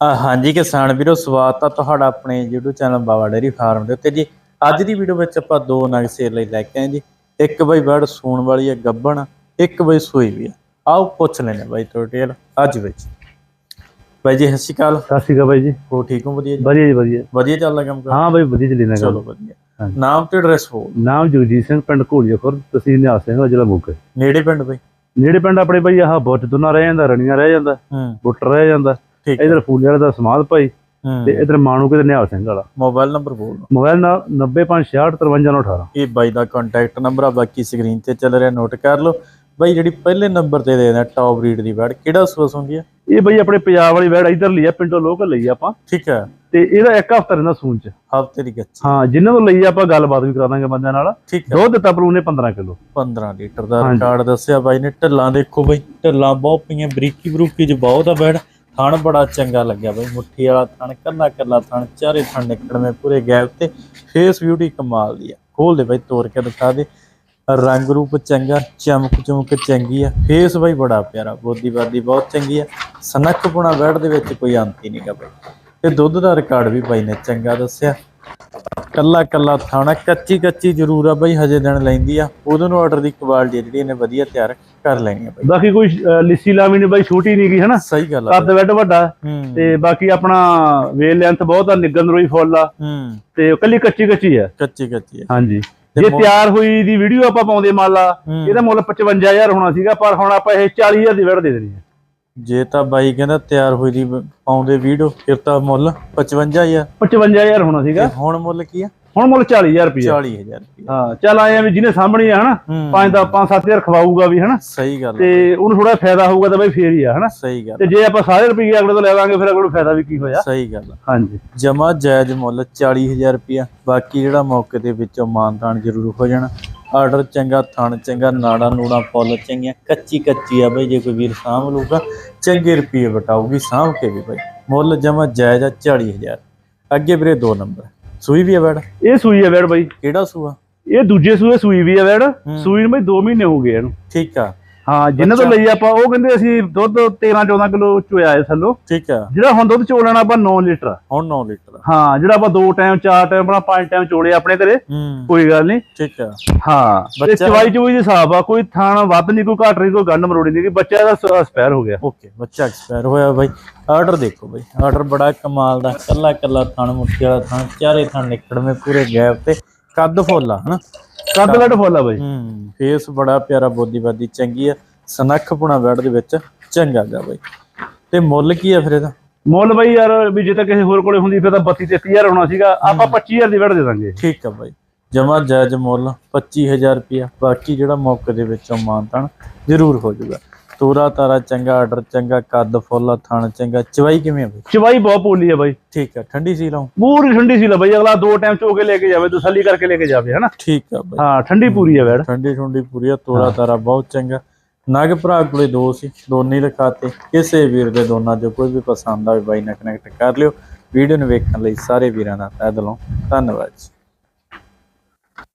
ਹਾਂਜੀ ਕਿਸਾਨ ਵੀਰੋ ਸਵਾਗਤ ਆ ਤੁਹਾਡਾ ਆਪਣੇ YouTube channel Baba dairy farm ਦੇ ਉੱਤੇ ਜੀ। ਅੱਜ ਦੀ ਵੀਡੀਓ ਵਿੱਚ ਆਪਾਂ ਦੋ ਨਗ ਸੇਲ ਲਈ ਲੈ ਕੇ ਆਏ ਜੀ। ਇੱਕ ਬਈ ਬਰਡ ਸੂਣ ਵਾਲੀ ਹੈ ਗੱਬਣ ਇੱਕ ਬਈ ਸੂਈ ਵੀ ਆ। ਆਓ ਪੁੱਛ ਲੈਣੇ ਬਾਈ ਟੋਟਲ ਅੱਜ ਵਿੱਚ। ਬਾਈ ਜੀ ਸਤਿ ਸ਼੍ਰੀ ਅਕਾਲ। ਸਤਿ ਸ਼੍ਰੀ ਅਕਾਲ ਬਾਈ ਜੀ। ਹੋ ਠੀਕ ਹੋ? ਵਧੀਆ ਜੀ? ਵਧੀਆ ਜੀ ਵਧੀਆ। ਵਧੀਆ ਚੱਲਦਾ ਕੰਮ ਕਰ? ਹਾਂ ਬਾਈ ਵਧੀਆ ਚੱਲੀ ਨਾ ਚਲੋ ਵਧੀਆ। ਨਾਮ ਤੇ ਐਡਰੈਸ ਹੋ ਨਾਮ ਜਗਜੀਤ ਸਿੰਘ ਪਿੰਡ ਘੋਲੀਆ ਖੁਰਦ ਤਹਿਸੀਲ ਨਿਹਾਲ ਸਿੰਘ ਜ਼ਿਲ੍ਹਾ ਮੋਗਾ। ਨੇੜੇ ਪਿੰਡ ਬਈ? ਨੇੜੇ ਪਿੰਡ ਆਪਣੇ ਬਾਈ ਆਹ ਬੁੱਟ ਦੁਨਾ ਰਹਿ ਜਾਂਦਾ ਰਣੀਆਂ ਰਹਿ ਜਾਂਦਾ ਬੁੱਟ ਰਹਿ ਜਾਂਦਾ। ਠੀਕ ਇਧਰ ਫੂਲੇ ਵਾਲੇ ਦਾ ਸਮਾਧ ਭਾਈ ਤੇ ਇਧਰ ਮਾਣੂ ਕਿਤੇ ਨਿਹਾਲ ਸਿੰਘ ਵਾਲਾ। ਮੋਬਾਈਲ ਨੰਬਰ ਬੋਲ। ਮੋਬਾਈਲ ਨਾਲ 9566535918 ਇਹ ਬਾਈ ਦਾ ਕੰਟੈਕਟ ਨੰਬਰ ਆ ਬਾਕੀ ਸਕਰੀਨ ਤੇ ਚੱਲ ਰਿਹਾ ਨੋਟ ਕਰ ਲਓ। ਬਾਈ ਜਿਹੜੀ ਪਹਿਲੇ ਨੰਬਰ ਤੇ ਦੇ ਦੇਣਾ ਟੌਪ ਰੀਡ ਦੀ ਬੈਡ ਕਿਹੜਾ ਸੂਸ ਹੁੰਦੀ ਆ? ਇਹ ਬਾਈ ਆਪਣੇ ਪੰਜਾਬ ਵਾਲੀ ਵੈੜ ਇਧਰ ਲਈ ਆ ਪਿੰਡੋਂ ਲੋਕਲ ਲਈ ਆ ਆਪਾਂ। ਠੀਕ ਹੈ। ਤੇ ਇਹਦਾ ਇੱਕ ਹਫ਼ਤਾ ਰਹਿੰਦਾ ਸੂਣ ਚ। ਹਫ਼ਤੇ ਦੀ ਗੱਛੀ ਹਾਂ ਜਿਨ੍ਹਾਂ ਤੋਂ ਲਈ ਆ ਆਪਾਂ ਗੱਲਬਾਤ ਵੀ ਕਰਾ ਦਾਂਗੇ ਬੰਦਿਆਂ ਨਾਲ। ਦੁੱਧ ਦਿੱਤਾ ਪਰ ਉਹਨੇ 15 ਕਿਲੋ। 15 ਲੀਟਰ ਦਾ। ਰਿਕਾਰਡ ਦੱਸਿਆ ਬਾਈ ਨੇ। ਢੱਲਾਂ ਦੇਖੋ ਬਾਈ ਢੱਲਾਂ ਬਹੁਤ ਪਈਆਂ ਬਰੀਕੀ ਬਰੂਕੀ ਚ ਬਹੁਤ ਆ ਬੈਡ ਥਣ ਬੜਾ ਚੰਗਾ ਲੱਗਿਆ ਬਾਈ। ਮੁੱਠੀ ਵਾਲਾ ਥਣ, ਕੱਲਾ ਕੱਲਾ ਥਣ, ਚਾਰੇ ਥਣ ਨਿਕਲਵੇਂ ਪੂਰੇ ਗੈਪ ਤੇ ਫੇਸ ਬਿਊਟੀ ਕਮਾਲ ਦੀ ਆ। ਖੋਲ ਦੇ ਬਾਈ, ਤੋੜ ਕੇ ਦਿਖਾ ਦੇ। ਰੰਗ ਰੂਪ ਚੰਗਾ, ਚਮਕ ਚਮਕ ਚੰਗੀ ਆ। ਫੇਸ ਬਾਈ ਬੜਾ ਪਿਆਰਾ, ਬੋਦੀ ਬਾਦੀ ਬਹੁਤ ਚੰਗੀ ਆ। ਸਨੱਖ ਪੁਣਾ ਬੈਡ ਦੇ ਵਿੱਚ ਕੋਈ ਅੰਤ ਹੀ ਨਹੀਂਗਾ ਬਾਈ। ਤੇ ਦੁੱਧ ਦਾ ਰਿਕਾਰਡ ਵੀ ਬਾਈ ਨੇ ਚੰਗਾ ਦੱਸਿਆ। ਕੱਲਾ ਕੱਲਾ ਥਾਣਾ ਕੱਚੀ ਕੱਚੀ ਜ਼ਰੂਰ ਆ ਬਈ ਹਜੇ ਦਿਨ ਲੈਂਦੀ ਆ। ਉਹਦੇ ਨੂੰ ਆਰਡਰ ਦੀ ਕੁਆਲਿਟੀ ਜਿਹੜੀ ਇਹਨੇ ਵਧੀਆ ਤਿਆਰ ਕਰ ਲੈਣੀ ਆ ਬਈ। ਬਾਕੀ ਕੋਈ ਲਿੱਸੀ ਲਾਵੀ ਨੇ ਬਾਈ ਛੋਟੀ ਨਹੀਂ ਗਈ ਹਨਾ? ਸਹੀ ਗੱਲ ਆ ਕੱਦ ਵੈਡ ਵੱਡਾ। ਤੇ ਬਾਕੀ ਆਪਣਾ ਵੇਲ ਲੈਂਥ ਬਹੁਤ ਆ ਨਿੱਗਨ ਰੋਈ ਫੁੱਲ ਆ। ਤੇ ਕੱਲੀ ਕੱਚੀ ਕੱਚੀ ਆ। ਕੱਚੀ ਕੱਚੀ ਆ। ਹਾਂਜੀ। ਜੇ ਮੁੱਲ- ਤਿਆਰ ਹੋਈ ਦੀ ਵੀਡੀਓ ਆਪਾਂ ਪਾਉਂਦੇ ਮੰਨ ਲਾ ਹੂੰ। ਇਹਦਾ ਮੁੱਲ 55000 ਹੋਣਾ ਸੀਗਾ ਪਰ ਹੁਣ ਆਪਾਂ ਇਹ 40000 ਦੀ ਵੜ ਦੇ ਦੇਣੀ ਹੈ ਜੇ ਤਾਂ ਬਾਈ ਕਹਿੰਦਾ ਤਿਆਰ ਹੋਈ ਦੀ ਪਾਉਂਦੇ ਵੀਡੀਓ ਫਿਰ ਤਾਂ ਮੁੱਲ 55 ਆ 55000 ਹੋਣਾ ਤੇ ਸੀਗਾ ਹੁਣ ਮੁੱਲ ਕੀ ਆ? ਹੁਣ ਮੁੱਲ 40000 ਰੁਪਏ 40000 ਰੁਪਏ ਹਾਂ ਚੱਲ ਆਏ ਆ ਵੀ ਜਿਹਨੇ ਸਾਹਮਣੇ ਆ ਹਨਾ? ਹੂੰ। 5 ਦਾ 5-7000 ਖਵਾਊਗਾ ਵੀ ਹਨਾ? ਸਹੀ ਗੱਲ ਤੇ ਉਹਨੂੰ ਥੋੜਾ ਫਾਇਦਾ ਹੋਊਗਾ ਤਾਂ ਬਾਈ ਫੇਰ ਹੀ ਆ ਹਨਾ? ਸਹੀ ਗੱਲ ਤੇ ਜੇ ਆਪਾਂ ਸਾਰੇ ਰੁਪਏ ਅਗਲੇ ਤੋਂ ਲੈ ਲਾਂਗੇ ਫਿਰ ਅਗਲੇ ਨੂੰ ਫਾਇਦਾ ਵੀ ਕੀ ਹੋਇਆ? ਸਹੀ ਗੱਲ। ਹਾਂਜੀ। ਜਮਾ ਜਾਇਜ਼ ਮੁੱਲ 40000 ਰੁਪਿਆ ਬਾਕੀ ਜਿਹੜਾ ਮੌਕੇ ਦੇ ਵਿੱਚੋਂ ਮਾਨਤਾਨ ਜ਼ਰੂਰ ਹੋ ਜਾਣਾ। ਆਰਡਰ ਚੰਗਾ ਥਣ ਚੰਗਾ ਨਾੜਾ ਨੂੜਾ ਫੁੱਲ ਚੰਗੀਆਂ ਕੱਚੀ ਕੱਚੀ ਆ ਬਈ ਜੇ ਕੋਈ ਵੀਰ ਸਾਂਭ ਲੂਗਾ ਚੰਗੇ ਰੁਪਏ ਵਟਾਊਗੀ ਸਾਂਭ ਕੇ ਵੀ ਬਈ। ਮੁੱਲ ਜਮਾ ਜਾਇਜ਼ ਆ 40000 ਅੱਗੇ ਵੀਰੇ ਦੋ ਨੰਬਰ। ਸੂਈ ਵੀ ਆ ਬੈੜ ਇਹ ਸੂਈ ਹੈ ਵੈੜ ਬਾਈ। ਕਿਹੜਾ ਸੂਆ? ਇਹ ਦੂਜੇ ਸੂਏ ਸੂਈ ਵੀ ਹੈ। ਵੈੜ ਸੂਈ ਨੂੰ ਬਾਈ 2 ਮਹੀਨੇ ਹੋ ਗਏ ਇਹਨੂੰ। ਠੀਕ ਆ। ਹਾਂ ਜਿੰਨਾਂ ਤੋਂ ਲਈ ਆਪਾਂ ਉਹ ਕਹਿੰਦੇ ਅਸੀਂ ਦੁੱਧ 13 14 ਕਿਲੋ ਚੋਇਆ ਹੈ ਥੱਲੋਂ। ਠੀਕ ਆ ਜਿਹੜਾ ਹੁਣ ਦੁੱਧ ਚੋ ਲੈਣਾ ਆਪਾਂ 9 ਲੀਟਰ। ਹੁਣ 9 ਲੀਟਰ। ਹਾਂ ਜਿਹੜਾ ਆਪਾਂ ਦੋ ਟਾਈਮ ਚਾਰ ਟਾਈਮ ਆਪਣਾ ਪੰਜ ਟਾਈਮ ਚੋੜੇ ਆਪਣੇ ਘਰੇ ਕੋਈ ਗੱਲ ਨਹੀਂ। ਠੀਕ ਆ ਹਾਂ ਤੇ ਬੱਚਾ- ਚਵਾਈ ਚਵਾਈ ਦੇ ਹਿਸਾਬ ਆ ਕੋਈ ਥਾਣ ਵੱਧ ਨਹੀਂ ਕੋਈ ਘੱਟ ਨਹੀਂ ਕੋਈ ਗੰਢ ਮਰੋੜੀ ਨਹੀਂ ਕਿ ਬੱਚਾ ਦਾ ਸਪੈਰ ਹੋ ਗਿਆ। ਓਕੇ ਬੱਚਾ ਐਕਸਪਾਇਰ ਹੋਇਆ ਬਾਈ। ਆਰਡਰ ਦੇਖੋ ਬਾਈ। ਆਰਡਰ ਬੜਾ ਕਮਾਲ ਦਾ ਕੱਲਾ ਕੱਲਾ ਥਣ ਮੁੱਠੀ ਵਾਲਾ ਥਣ ਚਾਰੇ ਥਣ ਨਿਕੜਵੇਂ ਪੂਰੇ ਗੈਪ ਤੇ। ਕੱਦ ਫੁੱਲ ਹਨਾ? ਕੱਦ ਕੱਟ ਫੁੱਲ ਆ ਬਾਈ। ਹੂੰ ਫੇਸ ਬੜਾ ਪਿਆਰਾ ਬੋਦੀ ਬਾਦੀ ਚੰਗੀ ਆ। ਸਨੱਖ ਪੁਣਾ ਬੈਡ ਦੇ ਵਿੱਚ ਚੰਗਾ ਗਾ ਬਾਈ। ਤੇ ਮੁੱਲ ਕੀ ਆ ਫਿਰ ਇਹਦਾ? ਮੁੱਲ ਬਾਈ ਯਾਰ ਵੀ ਜੇ ਤਾਂ ਕਿਸੇ ਹੋਰ ਕੋਲੇ ਹੁੰਦੀ ਫਿਰ ਤਾਂ 32 33000 ਹੋਣਾ ਸੀਗਾ। ਆਪਾਂ 25000 ਦੀ ਵੜ ਦੇ ਦਾਂਗੇ। ਠੀਕ ਆ ਬਾਈ। ਜਮਾ ਜਾਇਜ਼ ਮੁੱਲ 25000 ਰੁਪਿਆ ਬਾਕੀ ਜਿਹੜਾ ਮੌਕੇ ਦੇ ਵਿੱਚੋਂ ਮਾਨਤਨ ਜ਼ਰੂਰ ਹੋ ਜਾਊਗਾ। ਤੋਰਾ ਤਾਰਾ ਚੰਗਾ ਆਰਡਰ ਚੰਗਾ ਕੱਦ ਫੁੱਲ ਥਣ ਚੰਗਾ ਚਵਾਈ ਕਿਵੇਂ ਆ ਬਾਈ? ਚਵਾਈ ਬਹੁਤ ਪੋਲੀ ਆ ਬਾਈ। ਠੀਕ ਆ ਠੰਡੀ ਸੀ ਲਾਉ? ਪੂਰੀ ਠੰਡੀ ਸੀ ਲਾ ਬਾਈ ਅਗਲਾ ਦੋ ਟਾਈਮ ਚੋ ਕੇ ਲੈ ਕੇ ਜਾਵੇ ਤਸੱਲੀ ਕਰਕੇ ਲੈ ਕੇ ਜਾਵੇ ਹਨਾ? ਠੀਕ ਆ ਬਾਈ। ਹਾਂ ਠੰਡੀ ਪੂਰੀ ਆ ਵੈੜ। ਠੰਡੀ ਠੰਡੀ ਪੂਰੀ ਆ ਤੋਰਾ ਤਾਰਾ ਬਹੁਤ ਚੰਗਾ। ਨਗ ਭਰਾ ਕੋਲੇ ਦੋ ਸੀ ਦੋਨੇ ਰਖਾਤੇ ਕਿਸੇ ਵੀਰ ਦੇ ਦੋਨਾਂ ਚੋਂ ਕੋਈ ਵੀ ਪਸੰਦ ਆਵੇ ਬਾਈ ਨਾਲ ਕਨੈਕਟ ਕਰ ਲਿਓ। ਵੀਡੀਓ ਨੂੰ ਵੇਖਣ ਲਈ ਸਾਰੇ ਵੀਰਾਂ ਦਾ ਤਹਿ ਦਿਲੋਂ ਧੰਨਵਾਦ ਜੀ।